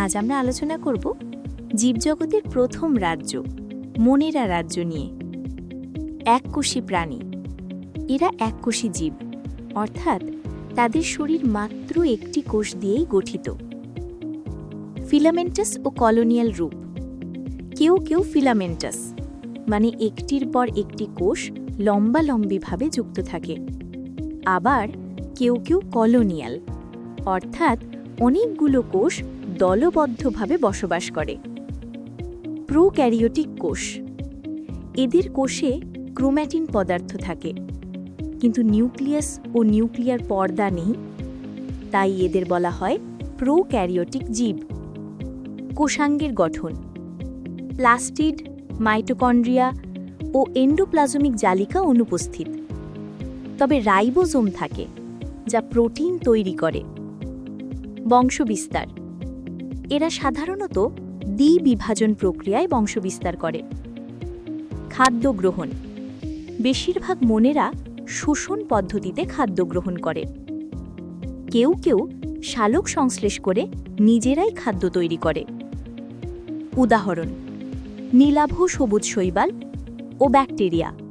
আজ আমরা আলোচনা করব জীবজগতের প্রথম রাজ্য, মনেরা রাজ্য নিয়ে। এককোষী প্রাণী। এরা এককোষী জীব, অর্থাৎ তাদের শরীর মাত্র একটি কোষ দিয়েই গঠিত। ফিলামেন্টাস ও কলোনিয়াল রূপ। কেউ কেউ ফিলামেন্টাস মানে একটির পর একটি কোষ লম্বালম্বিভাবে যুক্ত থাকে। আবার কেউ কেউ কলোনিয়াল, অর্থাৎ অনেকগুলো কোষ দলবদ্ধভাবে বসবাস করে। প্রোক্যারিওটিক কোষ। এদের কোষে ক্রোম্যাটিন পদার্থ থাকে। কিন্তু নিউক্লিয়াস ও নিউক্লিয়ার পর্দা নেই। তাই এদের বলা হয় প্রোক্যারিওটিক জীব। কোষাঙ্গের গঠন। প্লাস্টিড, মাইটোকন্ড্রিয়া ও এন্ডোপ্লাজমিক জালিকা অনুপস্থিত। তবে রাইবোজোম থাকে, যা প্রোটিন তৈরি করে। বংশবিস্তার। এরা সাধারণত দ্বিবিভাজন প্রক্রিয়ায় বংশবিস্তার করে। খাদ্য গ্রহণ। বেশিরভাগ মনেরা শোষণ পদ্ধতিতে খাদ্য গ্রহণ করে। কেউ কেউ শালক সংশ্লেষ করে নিজেরাই খাদ্য তৈরি করে। উদাহরণ, নীলাভ সবুজ শৈবাল ও ব্যাকটেরিয়া।